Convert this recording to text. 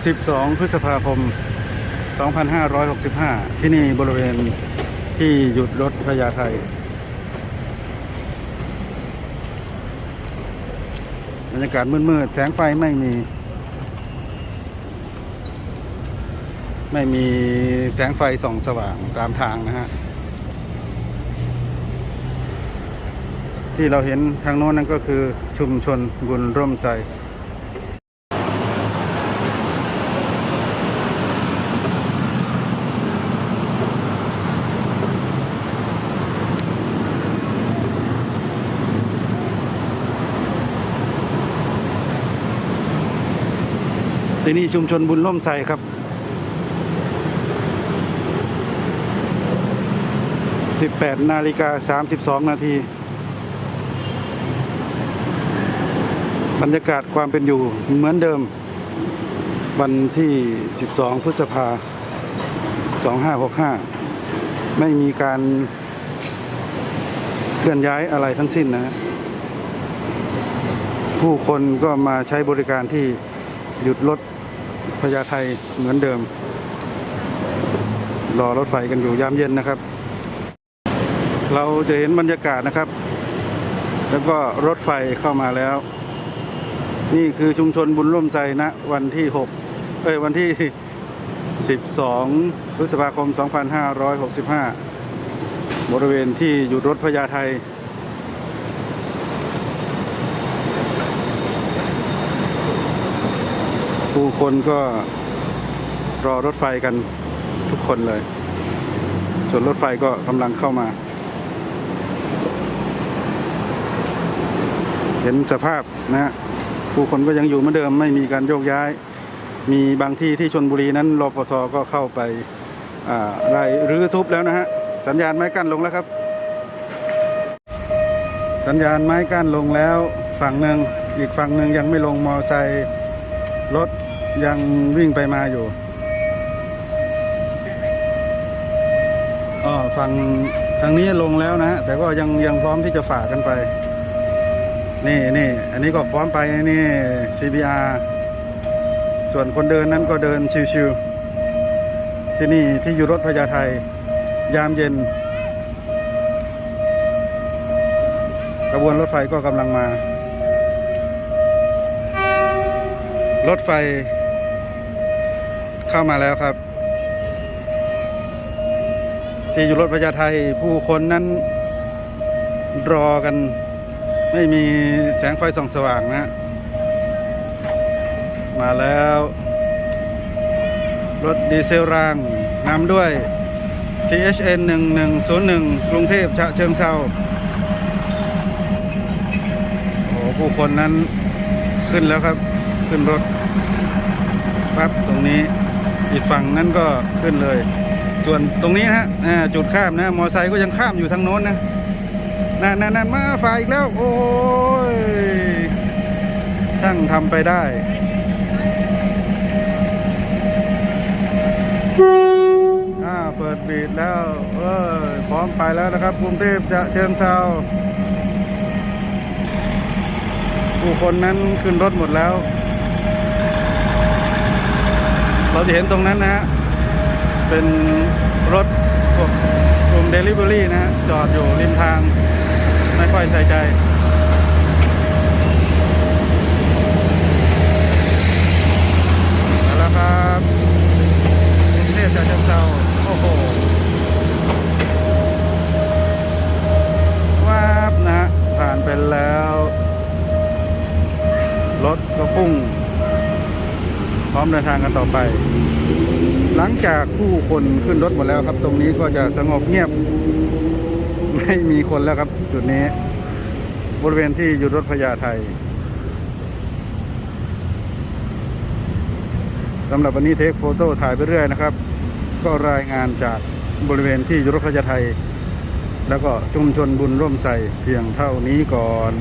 12 พฤษภาคม 2565 ที่นี่บริเวณที่หยุดรถพญาไทบรรยากาศมืดๆ แสงไฟไม่มี ไม่มีแสงไฟส่องสว่างตามทางนะฮะ ที่เราเห็นทางโน้นนั่นก็คือชุมชนบุญร่มไท ที่นี่ชุมชนบุญร่มไทรครับ 18 นาฬิกา 32 นาที บรรยากาศความเป็นอยู่เหมือนเดิม วันที่ 12 พฤษภา 2565 ไม่มีการเคลื่อนย้ายอะไรทั้งสิ้นนะ ผู้คนก็มาใช้บริการที่หยุดรถ พญาไทเหมือนเดิม รอรถไฟกันอยู่ยามเย็นนะครับ เราจะเห็นบรรยากาศนะครับ แล้วก็รถไฟเข้ามาแล้ว นี่คือชุมชนบุญร่วมใจณวันที่ 6 เอ้ยวันที่ 12 พฤษภาคม 2565 บริเวณที่หยุดรถพญาไท ผู้คนก็รอรถไฟกันทุกคนเลย ส่วนรถไฟก็กำลังเข้ามา เห็นสภาพนะฮะผู้คนก็ยังอยู่เหมือนเดิมไม่มีการโยกย้าย มีบางที่ที่ชนบุรีนั้นรฟทก็เข้าไปไล่รื้อทุบแล้วนะฮะ สัญญาณไม้กั้นลงแล้วครับ สัญญาณไม้กั้นลงแล้ว ฝั่งหนึ่งอีกฝั่งหนึ่งยังไม่ลงมอไซค์ รถยังวิ่งไปมาอยู่อ๋อฝั่งทางนี้ลงแล้วนะฮะแต่ก็ยังยังพร้อมที่จะฝ่ากันไป นี่นี่อันนี้ก็พร้อมไปนี่ CBR ส่วนคนเดินนั้นก็เดินชิวๆที่นี่ที่อยู่รถพญาไทยามเย็นกระบวนรถไฟก็กำลังมา รถไฟ เข้ามาแล้วครับ ที่อยู่รถพญาไทยผู้คนนั้นรอกัน ไม่มีแสงไฟส่องสว่างนะ มาแล้ว รถดีเซลรางนำด้วย THN 1101 กรุงเทพฉะเชิงเทราโอ้ผู้คนนั้นขึ้นแล้วครับ ขึ้นรถปั๊บตรงนี้อีกฝั่งนั้นก็ขึ้นเลย ส่วนตรงนี้นะฮะจุดข้ามนะ มอไซค์ก็ยังข้ามอยู่ทางโน้นนะนั่นนั่นมาฝ่ายอีกแล้ว โอ้ยช่างทำไปได้อ่าเปิดบีดแล้ว เออพร้อมไปแล้วนะครับกรุงเทพจะเชิงเซาผู้คนนั้นขึ้นรถหมดแล้ว เราจะเห็นตรงนั้นนะฮะ เป็นรถพวกกลุ่มเดลิเวอรี่นะฮะ จอดอยู่ริมทาง ไม่ค่อยใส่ใจแล้วครับกรุงเทพจะเชิงซาโอ้โหวาบนะฮะ ผ่านไปแล้ว รถก็พุ่ง พร้อมเดินทางกันต่อไป หลังจากผู้คนขึ้นรถหมดแล้วครับ ตรงนี้ก็จะสงบเงียบ ไม่มีคนแล้วครับ จุดนี้ บริเวณที่หยุดรถพญาไทสำหรับวันนี้เทคโฟโต้ถ่ายไปเรื่อยนะครับ ก็รายงานจากบริเวณที่ยุดรถพญาไทย แล้วก็ชุมชนบุญร่วมใส่เพียงเท่านี้ก่อน